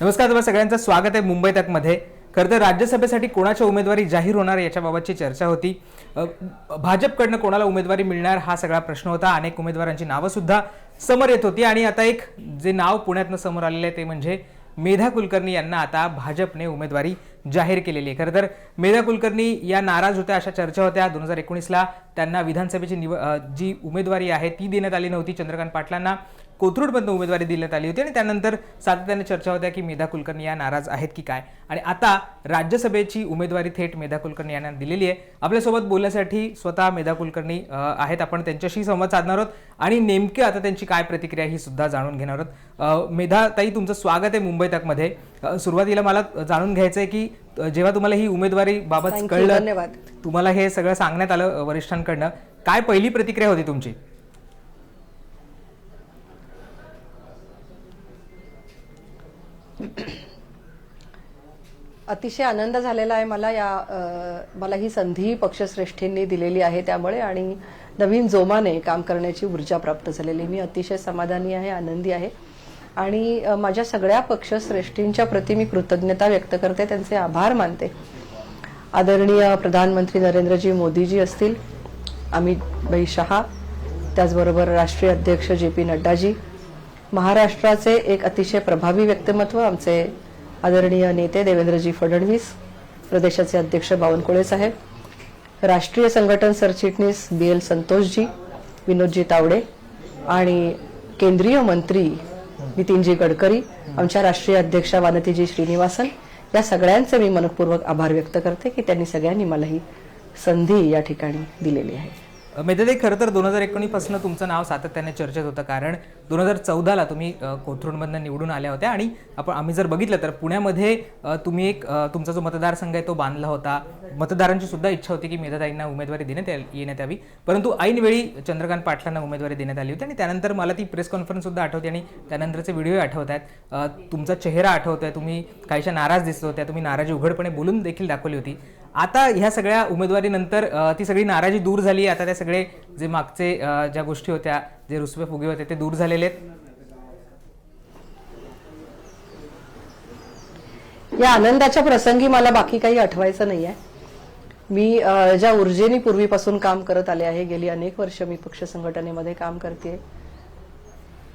नमस्कार तुम्हाला सगळ्यांचं. स्वागत आहे मुंबई तकमध्ये. खरं तर राज्यसभेसाठी कोणाच्या उमेदवारी जाहीर होणार याच्याबाबतची चर्चा होती. भाजपकडनं कोणाला उमेदवारी मिळणार हा सगळा प्रश्न होता. अनेक उमेदवारांची नावंसुद्धा समोर येत होती. आणि आता एक जे नाव पुण्यातनं समोर आलेलं आहे ते म्हणजे मेधा कुलकर्णी यांना आता भाजपने उमेदवारी जाहीर केलेली आहे. खरं तर मेधा कुलकर्णी या नाराज होत्या अशा चर्चा होत्या. दोन हजार एकोणीसला त्यांना विधानसभेची निव जी उमेदवारी आहे ती देण्यात आली नव्हती. चंद्रकांत पाटलांना. कोथरूडमधनं उमेदवारी देण्यात आली होती आणि त्यानंतर सातत्याने चर्चा होत्या की मेधा कुलकर्णी या नाराज आहेत की काय. आणि आता राज्यसभेची उमेदवारी थेट मेधा कुलकर्णी यांना दिलेली आहे. आपल्यासोबत बोलण्यासाठी स्वतः मेधा कुलकर्णी आहेत. आपण त्यांच्याशी संवाद साधणार आहोत. आणि नेमके आता त्यांची काय प्रतिक्रिया ही सुद्धा जाणून घेणार आहोत. मेधा ताई तुमचं स्वागत आहे मुंबई तकमध्ये. सुरुवातीला मला जाणून घ्यायचं आहे की जेव्हा तुम्हाला ही उमेदवारी बाबत कळलं. तुम्हाला हे सगळं सांगण्यात आलं वरिष्ठांकडनं. काय पहिली प्रतिक्रिया होती तुमची? अतिशय आनंद झालेला आहे मला या मला ही संधी पक्षश्रेष्ठींनी दिलेली आहे त्यामुळे आणि नवीन जोमाने काम करण्याची ऊर्जा प्राप्त झालेली मी अतिशय समाधानी आहे आनंदी आहे. आणि माझ्या सगळ्या पक्षश्रेष्ठींच्या प्रती मी कृतज्ञता व्यक्त करते त्यांचे आभार मानते. आदरणीय प्रधानमंत्री नरेंद्रजी मोदीजी असतील अमित भाई शहा त्याचबरोबर राष्ट्रीय अध्यक्ष जे पी नड्डाजी महाराष्ट्राचे एक अतिशय प्रभावी व्यक्तिमत्व आमचे आदरणीय नेते देवेंद्रजी फडणवीस प्रदेशाचे अध्यक्ष बावनकुळे साहेब राष्ट्रीय संघटन सरचिटणीस बी एल संतोषजी विनोदजी तावडे आणि केंद्रीय मंत्री नितीनजी गडकरी आमच्या राष्ट्रीय अध्यक्षा वानतीजी श्रीनिवासन या सगळ्यांचे मी मनपूर्वक आभार व्यक्त करते की त्यांनी सगळ्यांनी मला ही संधी या ठिकाणी दिलेली आहे. मेधाताई खरं तर दोन हजार एकोणीसपासून तुमचं नाव सातत्याने चर्चेत होतं कारण दोन हजार चौदाला तुम्ही कोथरूडमधनं निवडून आल्या होत्या आणि आपण आम्ही जर बघितलं तर पुण्यामध्ये तुम्ही एक तुमचा जो मतदारसंघ आहे तो बांधला होता. मतदारांची सुद्धा इच्छा होती की मेधाताईंना उमेदवारी देण्यात या- येण्यात यावी. परंतु ऐनवेळी चंद्रकांत पाटलांना उमेदवारी देण्यात आली होती आणि त्यानंतर मला ती प्रेस कॉन्फरन्स सुद्धा आठवते आणि त्यानंतरचे व्हिडिओ आठवत आहेत तुमचा चेहरा आठवतोय तुम्ही काहीशा नाराज दिसत होत्या तुम्ही नाराजी उघडपणे बोलून देखील दाखवली होती. आता ह्या सगळ्या उमेदवारीनंतर ती सगळी नाराजी दूर झाली आता त्या सगळे जे मागचे ज्या गोष्टी होत्या जे रुसवे फुगे होते ते दूर झालेले आहेत. या आनंदाच्या प्रसंगी मला बाकी काही आठवायचं नाही आहे. मी ज्या ऊर्जेने पूर्वीपासून काम करत आले आहे गेली अनेक वर्ष मी पक्ष संघटनेमध्ये काम करते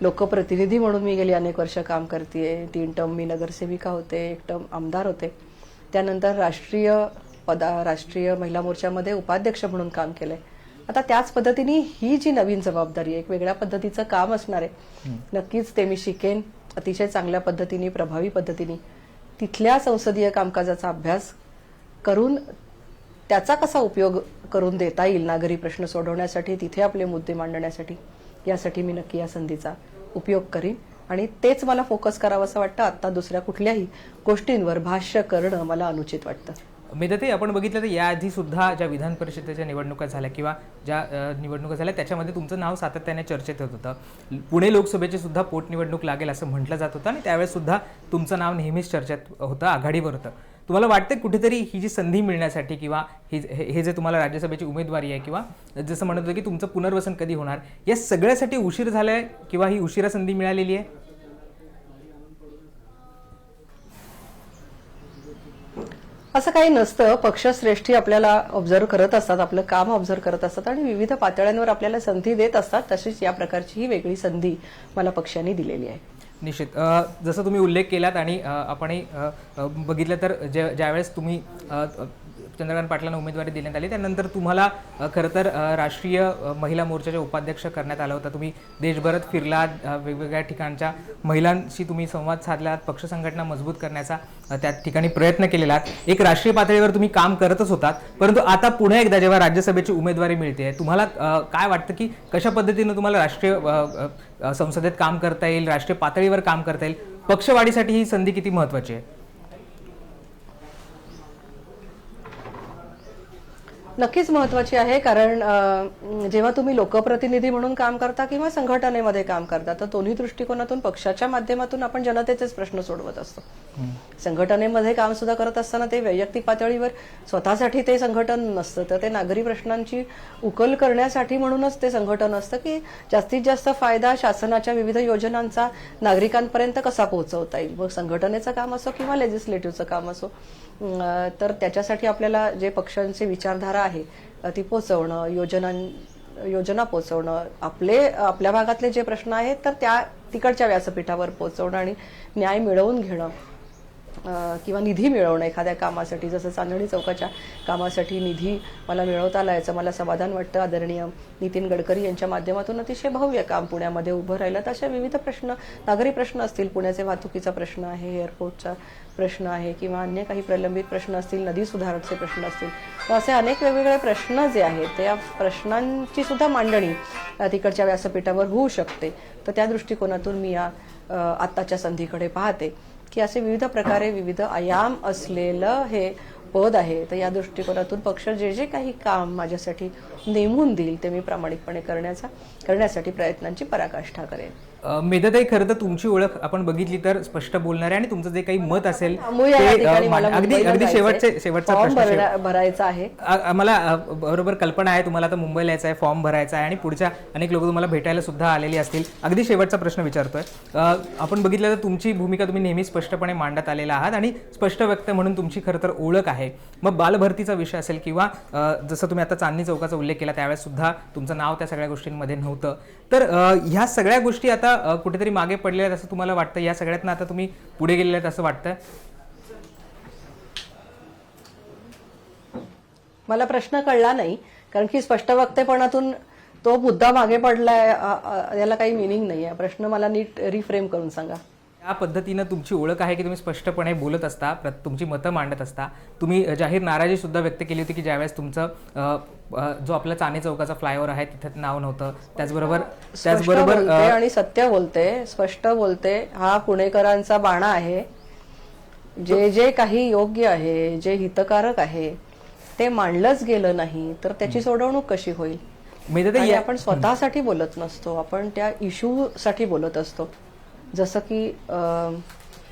लोकप्रतिनिधी म्हणून मी गेली अनेक वर्ष काम करते तीन टर्म मी नगरसेविका होते एक टर्म आमदार होते. त्यानंतर राष्ट्रीय पदा राष्ट्रीय महिला मोर्चामध्ये उपाध्यक्ष म्हणून काम केलंय. आता त्याच पद्धतीने ही जी नवीन जबाबदारी आहे एक वेगळ्या पद्धतीचं काम असणार आहे. नक्कीच ते मी शिकेन अतिशय चांगल्या पद्धतीने प्रभावी पद्धतीने. तिथल्या संसदीय कामकाजाचा अभ्यास करून त्याचा कसा उपयोग करून देता येईल नागरी प्रश्न सोडवण्यासाठी तिथे आपले मुद्दे मांडण्यासाठी यासाठी मी नक्की या संधीचा उपयोग करीन. आणि तेच मला फोकस करावं असं वाटतं. आता दुसऱ्या कुठल्याही गोष्टींवर भाष्य करणं मला अनुचित वाटतं. मेदते आपण बघितलं तर याआधी सुद्धा ज्या विधान परिषदेच्या निवडणुका झाल्या किंवा ज्या निवडणुका झाल्या त्याच्यामध्ये तुमचं नाव सातत्याने चर्चेत होत होतं. पुणे लोकसभेची सुद्धा पोटनिवडणूक लागेल असं म्हटलं जात होतं आणि त्यावेळेस सुद्धा तुमचं नाव नेहमीच चर्चेत होतं आघाडीवर होतं. तुम्हाला वाटतं कुठेतरी ही जी संधी मिळण्यासाठी किंवा ही हे हे जे तुम्हाला राज्यसभेची उमेदवारी आहे किंवा जसं म्हणत होतं की तुमचं पुनर्वसन कधी होणार या सगळ्यासाठी उशीर झालाय किंवा ही उशिरा संधी मिळालेली आहे? असं काही नसतं. पक्षश्रेष्ठी आपल्याला ऑब्झर्व करत असतात आपलं काम ऑब्झर्व करत असतात आणि विविध पातळ्यांवर आपल्याला संधी देत असतात. तशीच या प्रकारची ही वेगळी संधी मला पक्षाने दिलेली आहे. निश्चित. जसं तुम्ही उल्लेख केलात आणि आपण आपणही बघितलं तर ज्या ज्यावेळेस तुम्ही चंद्रकांत पाटलांना उमेदवारी देण्यात आली. त्यानंतर तुम्हाला खरं तर राष्ट्रीय महिला मोर्चाचे उपाध्यक्ष करण्यात आला होता. तुम्ही देशभरात फिरलात वेगवेगळ्या ठिकाणच्या महिलांशी तुम्ही संवाद साधलात पक्ष संघटना मजबूत करण्याचा त्या ठिकाणी प्रयत्न केलेला एक राष्ट्रीय पातळीवर तुम्ही काम करतच होतात परंतु आता पुन्हा एकदा जेव्हा राज्यसभेची उमेदवारी मिळते तुम्हाला काय वाटतं की कशा पद्धतीनं तुम्हाला राष्ट्रीय संसदेत काम करता येईल राष्ट्रीय पातळीवर काम करता येईल? पक्षवाढीसाठी ही संधी किती महत्वाची आहे? नक्कीच महत्वाची आहे कारण जेव्हा तुम्ही लोकप्रतिनिधी म्हणून काम करता किंवा संघटनेमध्ये काम करता तर दोन्ही दृष्टिकोनातून पक्षाच्या माध्यमातून आपण जनतेचेच प्रश्न सोडवत असतो. संघटनेमध्ये काम सुद्धा करत असताना ते वैयक्तिक पातळीवर स्वतःसाठी ते संघटन नसतं तर ते नागरी प्रश्नांची उकल करण्यासाठी म्हणूनच ते संघटन असतं की जास्तीत जास्त फायदा शासनाच्या विविध योजनांचा नागरिकांपर्यंत कसा पोहोचवता येईल. मग संघटनेचं काम असो किंवा लेजिस्लेटिव्हचं काम असो तर त्याच्यासाठी आपल्याला जे पक्षांची विचारधारा आहे. ती पोचवणं योजना योजना पोचवणं आपले आपल्या भागातले जे प्रश्न आहेत तर त्या तिकडच्या व्यासपीठावर पोचवणं आणि न्याय मिळवून घेणं. किंवा निधी मिळवणं एखाद्या कामासाठी जसं चांदणी चौकाच्या कामासाठी निधी मला मिळवता आला याचं मला समाधान वाटतं. आदरणीय नितीन गडकरी यांच्या माध्यमातून अतिशय भव्य काम पुण्यामध्ये उभं राहिलं. तर अशा विविध प्रश्न नागरी प्रश्न असतील पुण्याचे वाहतुकीचा प्रश्न आहे एअरपोर्टचा प्रश्न आहे किंवा अन्य काही प्रलंबित प्रश्न असतील नदी सुधारणचे प्रश्न असतील तर असे अनेक वेगवेगळे प्रश्न जे आहेत त्या प्रश्नांची सुद्धा मांडणी तिकडच्या व्यासपीठावर होऊ शकते. तर त्या दृष्टिकोनातून मी या आत्ताच्या संधीकडे पाहते. की असे विविध प्रकारे विविध आयाम असलेलं हे पद आहे. तर या दृष्टिकोनातून पक्ष जे जे काही काम माझ्यासाठी नेमून देईल ते मी प्रामाणिकपणे करण्याचा करण्यासाठी प्रयत्नांची पराकाष्ठा करेन. मेधाताई खरं तर तुमची ओळख आपण बघितली तर स्पष्ट बोलणारे आणि तुमचं जे काही मत असेल मला अगदी अगदी. शेवटचे शेवटचा प्रश्न भरायचा आहे. अ, बरोबर कल्पना आहे तुम्हाला आता मुंबईला यायचं आहे फॉर्म भरायचा आहे आणि पुढच्या अनेक लोक तुम्हाला भेटायला सुद्धा आलेली असतील. अगदी शेवटचा प्रश्न विचारतोय. आपण बघितलं तर तुमची भूमिका तुम्ही नेहमी स्पष्टपणे मांडत आलेला आहात आणि स्पष्ट व्यक्त म्हणून तुमची खरं तर ओळख आहे. मग बालभरतीचा विषय असेल किंवा जसं तुम्ही आता चांदणी चौकाचा उल्लेख केला त्यावेळेस सुद्धा तुमचं नाव त्या सगळ्या गोष्टींमध्ये नव्हतं. तर ह्या सगळ्या गोष्टी आता कुठेतरी मागे पडले आहेत असं तुम्हाला वाटतं? या सगळ्यातनं आता तुम्ही पुढे गेलेले आहेत असं वाटतं? मला प्रश्न कळला नाही कारण की स्पष्ट वक्तेपणातून तो मुद्दा मागे पडलाय याला काही मिनिंग नाही आहे प्रश्न मला नीट रिफ्रेम करून सांगा. या पद्धतीनं तुमची ओळख आहे की तुम्ही स्पष्टपणे बोलत असता प्रत- तुमची मतं मांडत असता. तुम्ही जाहीर नाराजी सुद्धा व्यक्त केली होती की ज्यावेळेस तुमचं जो आपला चाणे चौकाचा फ्लायओव्हर आहे तिथे नाव नव्हतं. त्याचबरोबर त्याचबरोबर आणि सत्य बोलते. स्पष्ट बोलते. हा पुणेकरांचा बाणा आहे. जे जे काही योग्य आहे जे हितकारक आहे ते मांडलंच गेलं नाही तर त्याची सोडवणूक कशी होईल? आपण स्वतःसाठी बोलत नसतो. आपण त्या इश्यू साठी बोलत असतो. जसं की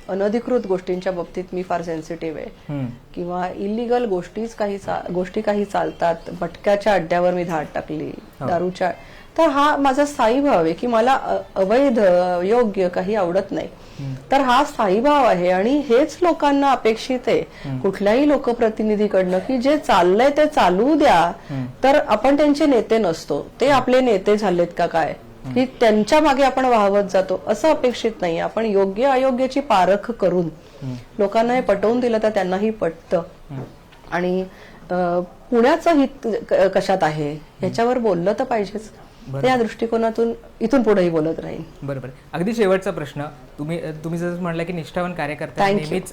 अनधिकृत गोष्टींच्या बाबतीत मी फार सेन्सिटिव्ह आहे. किंवा इलिगल गोष्टीच काही गोष्टी काही चालतात भटक्याच्या अड्ड्यावर मी धाड टाकली दारूच्या तर हा माझा स्थायी भाव आहे की मला अवैध योग्य काही आवडत नाही. तर हा स्थायी भाव आहे आणि हेच लोकांना अपेक्षित आहे. कुठल्याही लोकप्रतिनिधीकडनं की जे चाललंय ते चालू द्या. तर आपण त्यांचे नेते नसतो. ते आपले नेते झालेत का काय? की त्यांच्या मागे आपण वाहवत जातो असं अपेक्षित नाही. आपण योग्य अयोग्याची पारख करून लोकांना हे पटवून दिलं तर त्यांनाही पटतं. आणि पुण्याचं हित कशात आहे? ह्याच्यावर बोललं तर पाहिजेच. तर या दृष्टिकोनातून इथून पुढेही बोलत राहील बरोबर. अगदी शेवटचा प्रश्न. तुम्ही तुम्ही जसं म्हणलं की निष्ठावान you. नेहमीच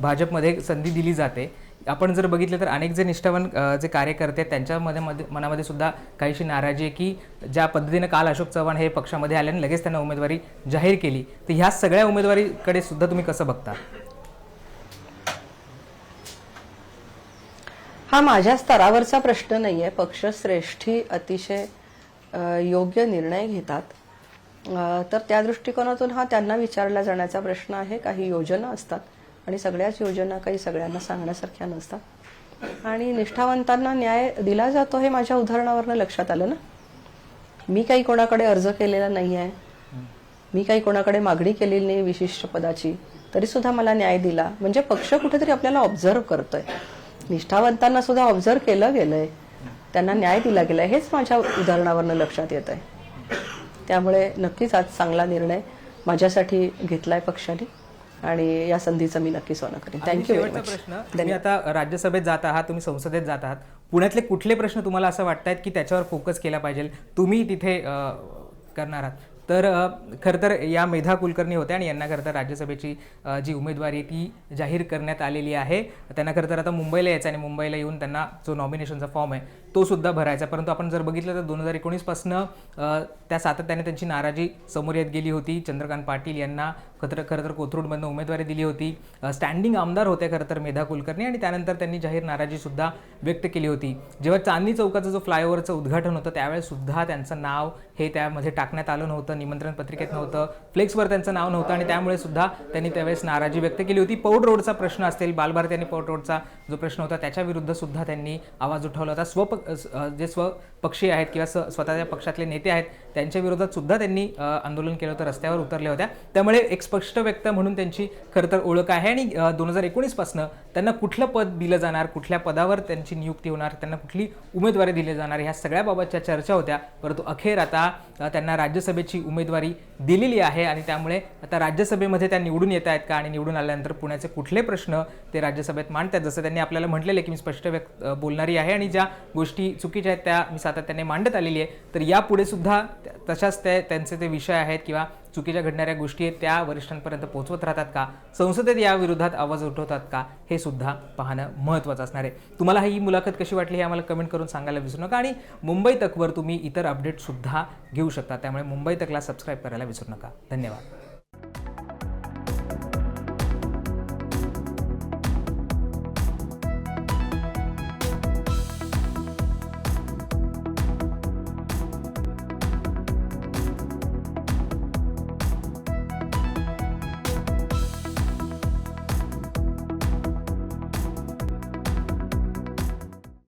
भाजपमध्ये संधी दिली जाते. आपण जर बघितलं तर अनेक जे निष्ठावान जे कार्यकर्ते आहेत त्यांच्यामध्ये मध्ये- मनामध्ये सुद्धा काहीशी नाराजी आहे की ज्या पद्धतीनं काल अशोक चव्हाण हे पक्षामध्ये आले आणि लगेच त्यांना उमेदवारी जाहीर केली तर ह्या सगळ्या उमेदवारीकडे सुद्धा तुम्ही कसं बघता? हा माझ्या स्तरावरचा प्रश्न नाहीये. पक्षश्रेष्ठी अतिशय योग्य निर्णय घेतात. तर त्या दृष्टिकोनातून हा त्यांना विचारला जाण्याचा प्रश्न आहे. काही योजना असतात. आणि सगळ्याच योजना काही सगळ्यांना सांगण्यासारख्या नसतात. आणि निष्ठावंतांना न्याय दिला जातो हे माझ्या उदाहरणावरनं लक्षात आलं ना? मी काही कोणाकडे अर्ज केलेला नाही आहे मी काही कोणाकडे मागणी केलेली नाही विशिष्ट पदाची. तरी सुद्धा मला न्याय दिला. म्हणजे पक्ष कुठेतरी आपल्याला ऑब्झर्व करतोय. निष्ठावंतांना सुद्धा ऑब्झर्व केलं गेलंय. त्यांना न्याय दिला गेलाय. हेच माझ्या उदाहरणावरनं लक्षात येत आहे त्यामुळे नक्कीच आज चांगला निर्णय माझ्यासाठी घेतलाय पक्षाने. आणि या संधीचं मी नक्की सोनं करेन. थँक्यू प्रश्न तुम्ही आता राज्यसभेत जात आहात तुम्ही संसदेत जात आहात. पुण्यातले कुठले प्रश्न तुम्हाला असं वाटतायत की त्याच्यावर फोकस केला पाहिजे? तुम्ही तिथे करणार आहात. तर खरं तर या मेधा कुलकर्णी होत्या आणि यांना खरं तर राज्यसभेची जी उमेदवारी आहे ती जाहीर करण्यात आलेली आहे. त्यांना खरं तर आता मुंबईला यायचं आणि मुंबईला येऊन त्यांना जो नॉमिनेशनचा फॉर्म आहे तो सुद्धा भरायचा परंतु आपण जर बघितलं तर दोन हजार एकोणीसपासनं त्या सातत्याने त्यांची नाराजी समोर येत गेली होती. चंद्रकांत पाटील यांना खरं खरं तर कोथरूडमधनं उमेदवारी दिली होती. स्टँडिंग आमदार होते खरं तर मेधा कुलकर्णी आणि त्यानंतर त्यांनी जाहीर नाराजीसुद्धा व्यक्त केली होती. जेव्हा चांदणी चौकाचं जो फ्लायओव्हरचं उद्घाटन होतं त्यावेळेसुद्धा त्यांचं नाव हे त्यामध्ये टाकण्यात आलं नव्हतं. निमंत्रण पत्रिकेत नव्हतं. फ्लेक्सवर त्यांचं नाव नव्हतं आणि त्यामुळे सुद्धा त्यांनी त्यावेळेस नाराजी व्यक्त केली होती. पौड रोडचा प्रश्न असेल बालभारती आणि पौड रोडचा जो प्रश्न होता त्याच्या विरुद्ध सुद्धा त्यांनी आवाज उठवला होता. स्व जे स्वपक्षी आहेत किंवा स्वतःच्या पक्षातले नेते आहेत त्यांच्या विरोधात सुद्धा त्यांनी आंदोलन केलं होतं रस्त्यावर उतरल्या होत्या. त्यामुळे एक स्पष्ट व्यक्त म्हणून त्यांची खरं तर ओळख आहे आणि दोन हजार एकोणीसपासनं त्यांना कुठलं पद दिलं जाणार कुठल्या पदावर त्यांची नियुक्ती होणार त्यांना कुठली उमेदवारी दिली जाणार ह्या सगळ्याबाबतच्या चर्चा होत्या. परंतु अखेर आता त्यांना राज्यसभेची उमेदवारी दिलेली आहे आणि त्यामुळे आता राज्यसभेमध्ये त्या निवडून येत आहेत का आणि निवडून आल्यानंतर पुण्याचे कुठले प्रश्न ते राज्यसभेत मांडतात जसं त्यांनी आपल्याला म्हटलेलं की मी स्पष्ट व्यक्त बोलणारी आहे आणि ज्या गोष्टी चुकीच्या आहेत त्या मी सातत्याने मांडत आलेली आहे. तर यापुढे सुद्धा तशाच ते त्यांचे ते विषय आहेत किंवा चुकीच्या घडणाऱ्या गोष्टी आहेत त्या वरिष्ठांपर्यंत पोहोचवत राहतात का? संसदेत या विरोधात आवाज उठवतात का? हे सुद्धा पाहणं महत्त्वाचं असणार आहे. तुम्हाला ही मुलाखत कशी वाटली हे आम्हाला कमेंट करून सांगायला विसरू नका आणि मुंबई तकवर तुम्ही इतर अपडेटसुद्धा घेऊ शकता. त्यामुळे मुंबई तकला सबस्क्राईब करायला विसरू नका. धन्यवाद.